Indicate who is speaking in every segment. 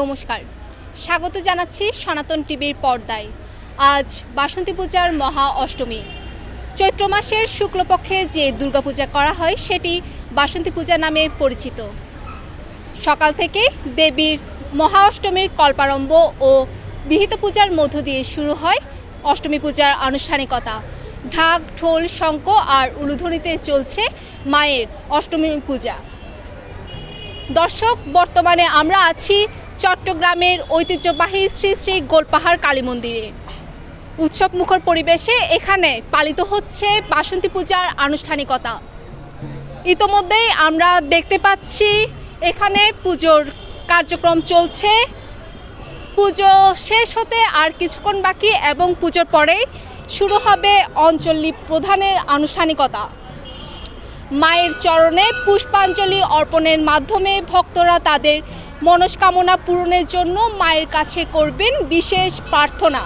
Speaker 1: নমস্কার। স্বাগত জানাচ্ছি সনাতন টিভির পর্দায়। আজ বাসন্তী পূজার মহা অষ্টমী। চৈত্র মাসের শুক্লপক্ষে যে দুর্গাপূজা করা হয়, সেটি বাসন্তী পূজা নামে পরিচিত। সকাল থেকে দেবীর মহা অষ্টমীর কল্পারম্ভ ও বিহিত পূজার মধ্য দিয়ে শুরু হয় অষ্টমী পূজার আনুষ্ঠানিকতা। ঢাক, ঢোল, শঙ্খ আর উলুধ্বনিতে চলছে মায়ের অষ্টমী পূজা। দর্শক, বর্তমানে আমরা আছি চট্টগ্রামের ঐতিহ্যবাহী শ্রী শ্রী গোলপাহাড় কালী মন্দিরে। উৎসব মুখর পরিবেশে এখানে পালিত হচ্ছে বাসন্তী পূজার আনুষ্ঠানিকতা। ইতোমধ্যেই আমরা দেখতে পাচ্ছি এখানে পুজোর কার্যক্রম চলছে। পুজো শেষ হতে আর কিছুক্ষণ বাকি এবং পুজোর পরেই শুরু হবে অঞ্চলি প্রধানের আনুষ্ঠানিকতা। মায়ের চরণে পুষ্পাঞ্জলি অর্পণের মাধ্যমে ভক্তরা তাদের মনস্কামনা পূরণের জন্য মায়ের কাছে করবেন বিশেষ প্রার্থনা।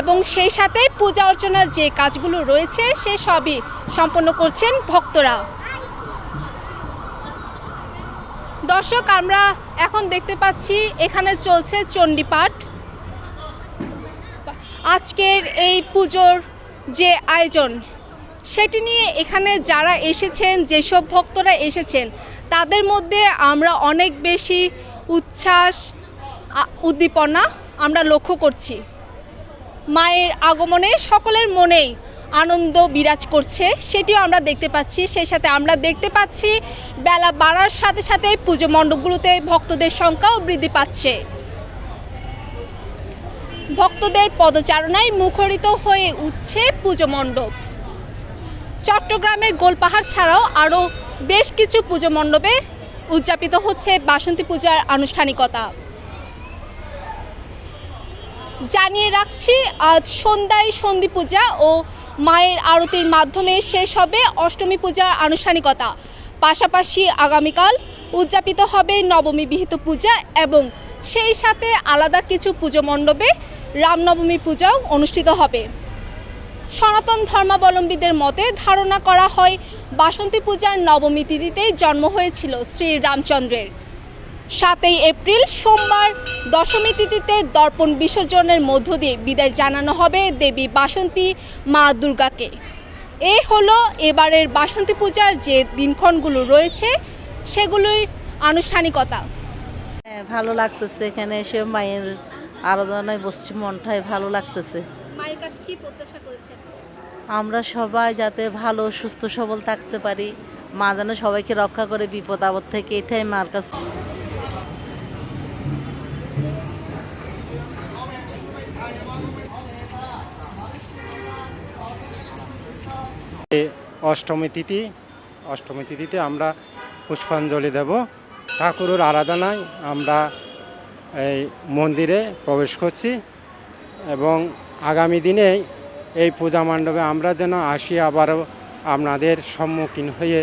Speaker 1: এবং সেই সাথে পূজা অর্চনার যে কাজগুলো রয়েছে, সে সবই সম্পন্ন করছেন ভক্তরা। দর্শক, আমরা এখন দেখতে পাচ্ছি এখানে চলছে চণ্ডীপাঠ। আজকের এই পুজোর যে আয়োজন সেটি নিয়ে এখানে যারা এসেছেন, যেসব ভক্তরা এসেছেন, তাদের মধ্যে আমরা অনেক বেশি উচ্ছ্বাস উদ্দীপনা আমরা লক্ষ্য করছি। মায়ের আগমনে সকলের মনেই আনন্দ বিরাজ করছে, সেটিও আমরা দেখতে পাচ্ছি। সেই সাথে আমরা দেখতে পাচ্ছি, বেলা বাড়ার সাথে সাথে পুজো মণ্ডপগুলোতে ভক্তদের সংখ্যাও বৃদ্ধি পাচ্ছে। ভক্তদের পদচারণায় মুখরিত হয়ে উঠছে পুজো মণ্ডপ। চট্টগ্রামের গোলপাহাড় ছাড়াও আরও বেশ কিছু পুজো মণ্ডপে উদযাপিত হচ্ছে বাসন্তী পূজার আনুষ্ঠানিকতা। জানিয়ে রাখছি, আজ সন্ধ্যায় সন্ধি পূজা ও মায়ের আরতির মাধ্যমে শেষ হবে অষ্টমী পূজার আনুষ্ঠানিকতা। পাশাপাশি আগামীকাল উদযাপিত হবে নবমী বিহিত পূজা এবং সেই সাথে আলাদা কিছু পুজো মণ্ডপে রামনবমী পূজাও অনুষ্ঠিত হবে। সনাতন ধর্মাবলম্বীদের মতে ধারণা করা হয় বাসন্তী পূজার নবমী তিথিতেই জন্ম হয়েছিল শ্রী রামচন্দ্রের। সাতই এপ্রিল সোমবার দশমী তিথিতে দর্পণ বিসর্জনের মধ্য দিয়ে বিদায় জানানো হবে দেবী বাসন্তী মা দুর্গাকে। এ হলো এবারের বাসন্তী পূজার যে দিনক্ষণগুলো রয়েছে, সেগুলোই আনুষ্ঠানিকতা।
Speaker 2: হ্যাঁ ভালো লাগতেছে এখানে এসে মায়ের আরাধনায় বসছি, মনটাই ভালো লাগতেছে।
Speaker 1: কি প্রত্যাশা করেছেন?
Speaker 2: আমরা সবাই যাতে ভালো সুস্থ সবল থাকতে পারি মা যেন সবাইকে রক্ষা করে বিপদ আপদ থেকে এটাই মার কাছে।
Speaker 3: অষ্টমী তিথি অষ্টমী তিথিতে আমরা পুষ্পাঞ্জলি দেব। ঠাকুরের আরাধনায় আমরা এই মন্দিরে প্রবেশ করছি। এবং আগামী দিনে এই পূজা মণ্ডপে আমরা যেন আসি আবারও আপনাদের সম্মুখীন হয়ে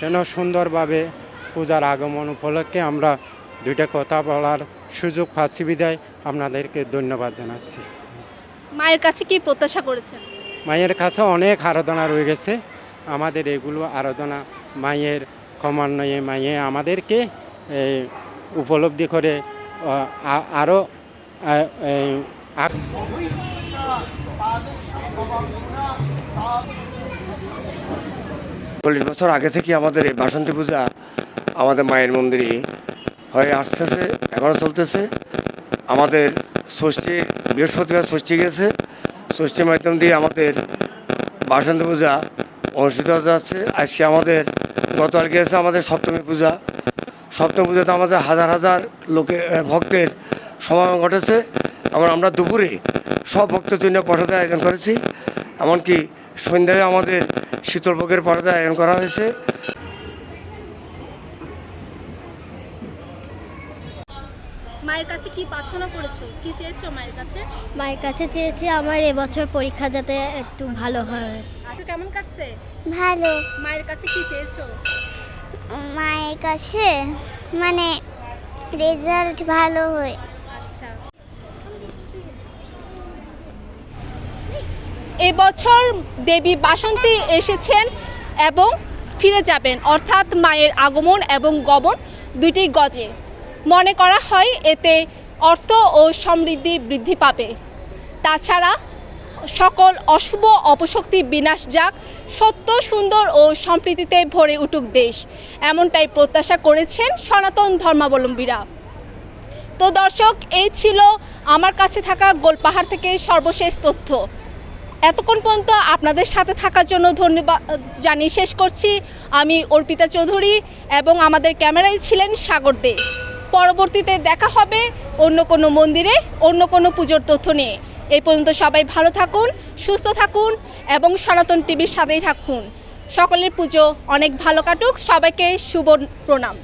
Speaker 3: যেন সুন্দরভাবে পূজার আগমন উপলক্ষে আমরা দুইটা কথা বলার সুযোগ পাচ্ছি। বিদায় আপনাদেরকে ধন্যবাদ জানাচ্ছি।
Speaker 1: মায়ের কাছে কি প্রত্যাশা করেছেন?
Speaker 3: মায়ের কাছে অনেক আরাধনা রয়ে গেছে। আমাদের এগুলো আরাধনা মায়ের ক্রমান্বয়ে মায়ে আমাদেরকে এই, উপলব্ধি করে আরও আগ-
Speaker 4: চল্লিশ বছর আগে থেকে আমাদের এই বাসন্তী পূজা আমাদের মায়ের মন্দিরে হয়ে আসতেছে এখনও চলতেছে। আমাদের ষষ্ঠী, বৃহস্পতিবার ষষ্ঠী গেছে। ষষ্ঠীর মাধ্যম দিয়ে আমাদের বাসন্তী পূজা অনুষ্ঠিত হতে যাচ্ছে। আজকে আমাদের, গতকাল গিয়েছে আমাদের সপ্তমী পূজা। সপ্তমী পূজাতে আমাদের হাজার হাজার লোকে ভক্তের সমাগম ঘটেছে। এবং আমরা দুপুরে সব ভক্তের জন্য প্রসাদের আয়োজন করেছি এমনকি সন্ধ্যায় আমাদের শীতলভোগের পর্দা আয়োজন করা হয়েছে।
Speaker 1: মায়ের কাছে কি প্রার্থনা করেছ? কি চেয়েছো মায়ের কাছে?
Speaker 5: মায়ের কাছে চেয়েছি আমার এবছর পরীক্ষা যাতে একটু ভালো হয়।
Speaker 1: আর কেমন কাটছে?
Speaker 5: ভালো।
Speaker 1: মায়ের কাছে কি চেয়েছো?
Speaker 5: মায়ের কাছে মানে রেজাল্ট ভালো হয়।
Speaker 1: এবছর দেবী বাসন্তী এসেছেন এবং ফিরে যাবেন, অর্থাৎ মায়ের আগমন এবং গমন দুইটি গজে। মনে করা হয় এতে অর্থ ও সমৃদ্ধি বৃদ্ধি পাবে। তাছাড়া সকল অশুভ অপশক্তি বিনাশ যাক, সত্য, সুন্দর ও সম্প্রীতিতে ভরে উঠুক দেশ, এমনটাই প্রত্যাশা করেছেন সনাতন ধর্মাবলম্বীরা। তো দর্শক, এই ছিল আমার কাছে থাকা গোলপাহাড় থেকে সর্বশেষ তথ্য। এতক্ষণ পর্যন্ত আপনাদের সাথে থাকার জন্য ধন্যবাদ জানিয়ে শেষ করছি। আমি অর্পিতা চৌধুরী এবং আমাদের ক্যামেরায় ছিলেন সাগর দে। পরবর্তীতে দেখা হবে অন্য কোনো মন্দিরে, অন্য কোনো পুজোর তথ্য নিয়ে। এই পর্যন্ত সবাই ভালো থাকুন, সুস্থ থাকুন এবং সনাতন টিভির সাথেই থাকুন। সকলের পুজো অনেক ভালো কাটুক, সবাইকে শুভ প্রণাম।